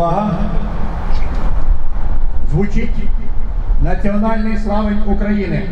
Увага! Звучить національний славень України.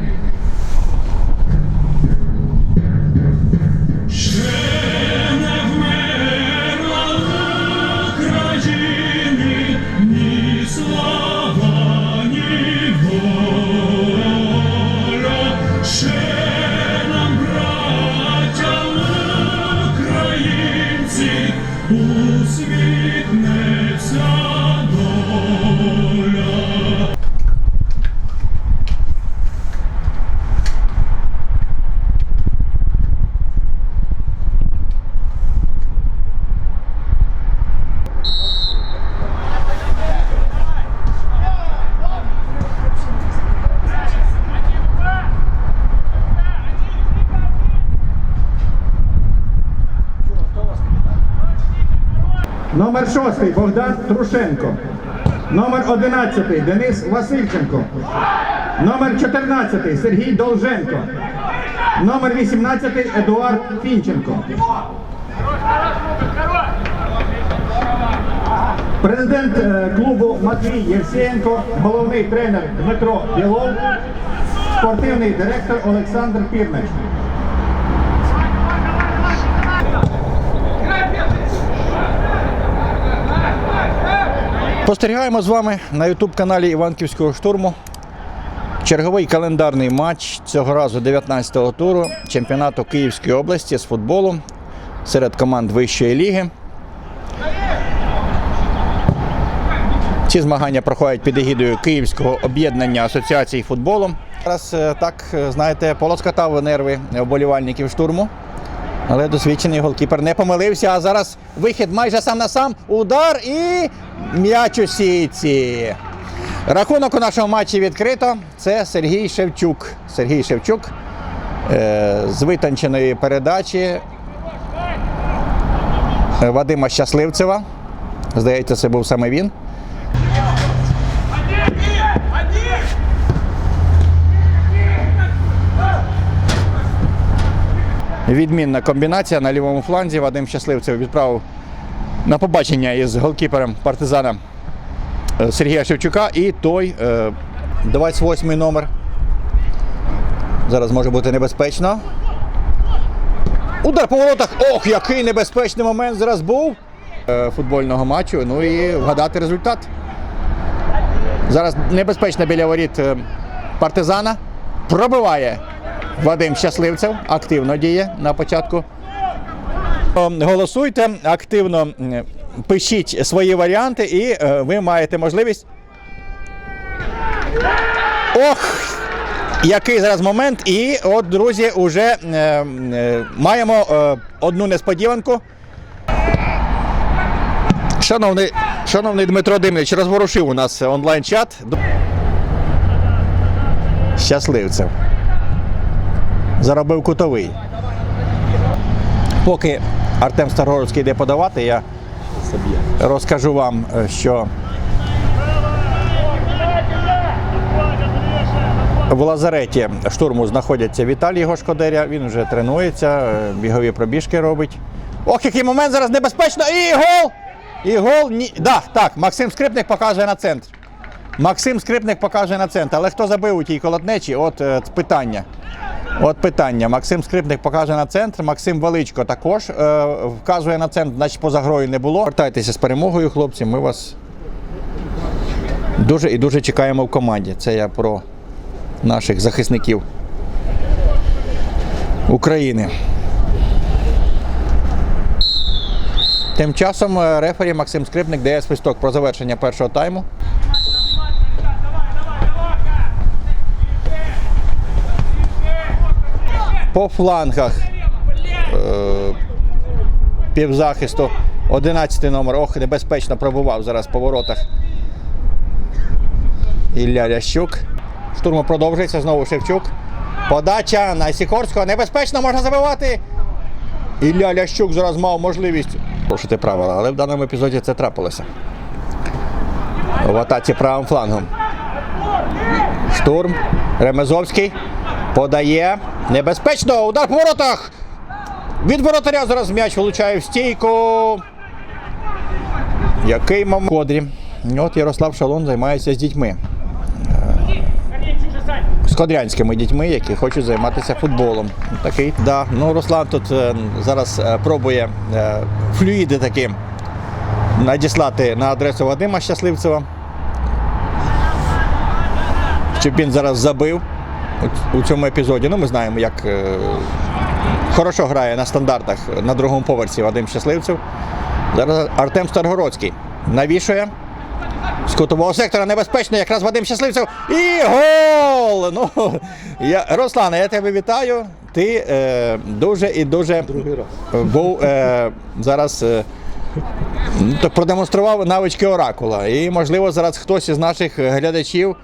Номер 6 Богдан Трушенко. Номер 11 Денис Васильченко. Номер 14 Сергій Долженко. Номер 18 Едуард Фінченко. Президент е, клубу Матвій Євсієнко, головний тренер Дмитро Білов, спортивний директор Олександр Пірнич. Спостерігаємо з вами на ютуб-каналі Іванківського штурму. Черговий календарний матч цього разу 19-го туру чемпіонату Київської області з футболу серед команд вищої ліги. Ці змагання проходять під егідою Київського об'єднання асоціацій футболу. Зараз е, так, е, знаєте, полоскатав нерви вболівальників штурму. Але досвідчений голкіпер не помилився. А зараз вихід майже сам на сам. Удар і м'яч у сітці. Рахунок у нашому матчі відкрито. Це Сергій Шевчук. Сергій Шевчук е, з витонченої передачі Вадима Щасливцева. Здається, це був саме він. Відмінна комбінація на лівому фланзі. Вадим Щасливцев відправив на побачення із голкіпером партизана е, Сергія Шевчука і той е, 28-й номер. Зараз може бути небезпечно. Удар по воротах. Ох, який небезпечний момент зараз був е, футбольного матчу. Ну і вгадати результат. Зараз небезпечно біля воріт е, партизана. Пробиває Вадим Щасливцев. Активно діє на початку. Голосуйте, активно пишіть свої варіанти, і е, ви маєте можливість. Ох! Який зараз момент. І от, друзі, вже е, е, маємо е, одну несподіванку. Шановний, шановний Дмитро Димнич, розворушив у нас онлайн-чат. Щасливцев. Заробив кутовий. Поки Артем Старгородський йде подавати, я розкажу вам, е, що в лазареті штурму знаходяться Віталій Гошкодеря. Він вже тренується, е, бігові пробіжки робить. Ох, який момент зараз небезпечно! І гол! І гол. Ні. Да, так, Максим Скрипник показує на центр. Максим Скрипник показує на центр. Але хто забив у тій колотнечі? От е, питання. От питання. Максим Скрипник показує на центр. Максим Величко також е, вказує на центр, значить поза грою не було. Вертайтеся з перемогою, хлопці. Ми вас дуже і дуже чекаємо в команді. Це я про наших захисників України. Тим часом е, рефері Максим Скрипник дає свисток про завершення першого тайму. По флангах е, півзахисту 11 номер. Ох, небезпечно пробував зараз по воротах. Ілля Лящук. Штурм продовжується. Знову Шевчук. Подача на Сікорського. Небезпечно можна забивати. Ілля Лящук зараз мав можливість порушити правила, але в даному епізоді це трапилося. В атаці правим флангом. Штурм. Ремезовський. Подає. Небезпечно. Удар по воротах. Від воротаря зараз м'яч влучає в стійку. Який момент? Кодрі. От Ярослав Шалон займається з дітьми. З кодрянськими дітьми, які хочуть займатися футболом. Такий, да. Ну, Руслан тут е, зараз е, пробує е, флюїди такі надіслати на адресу Вадима Щасливцева. Щоб він зараз забив у- цьому епізоді. Ну, ми знаємо, як е, хорошо грає на стандартах на другому поверсі Вадим Щасливцев. Зараз Артем Старгородський навішує. З кутового сектора небезпечно, якраз Вадим Щасливцев. І гол! Ну, я, Руслане, я тебе вітаю. Ти е, дуже і дуже був е, зараз. Е, продемонстрував навички оракула. І, можливо, зараз хтось із наших глядачів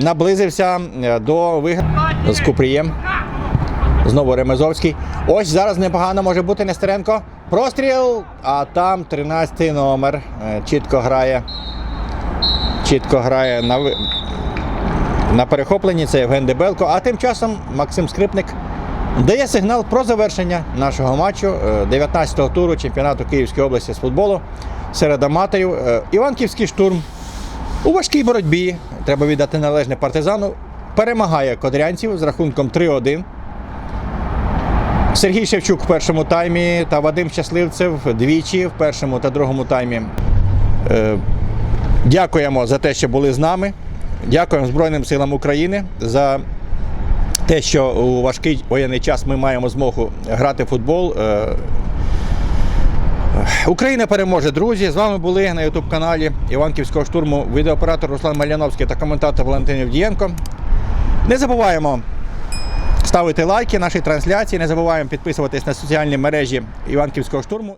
наблизився е, до виграду з Купрієм. Знову Ремезовський. Ось зараз непогано може бути Нестеренко. Простріл, а там 13-й номер. Е, Чітко грає. Чітко грає на, на перехопленні. Це Євген Дебелко. А тим часом Максим Скрипник дає сигнал про завершення нашого матчу е, 19-го туру чемпіонату Київської області з футболу серед аматорів. Е, Іванківський штурм у важкій боротьбі. Треба віддати належне партизану. Перемагає кодрянців з рахунком 3-1. Сергій Шевчук в першому таймі та Вадим Щасливцев двічі в першому та другому таймі. Е, Дякуємо за те, що були з нами. Дякуємо Збройним силам України за те, що у важкий воєнний час ми маємо змогу грати в футбол. Україна переможе, друзі. З вами були на ютуб-каналі Іванківського штурму відеооператор Руслан Маляновський та коментатор Валентин Євдієнко. Не забуваємо ставити лайки нашій трансляції, не забуваємо підписуватись на соціальні мережі Іванківського штурму.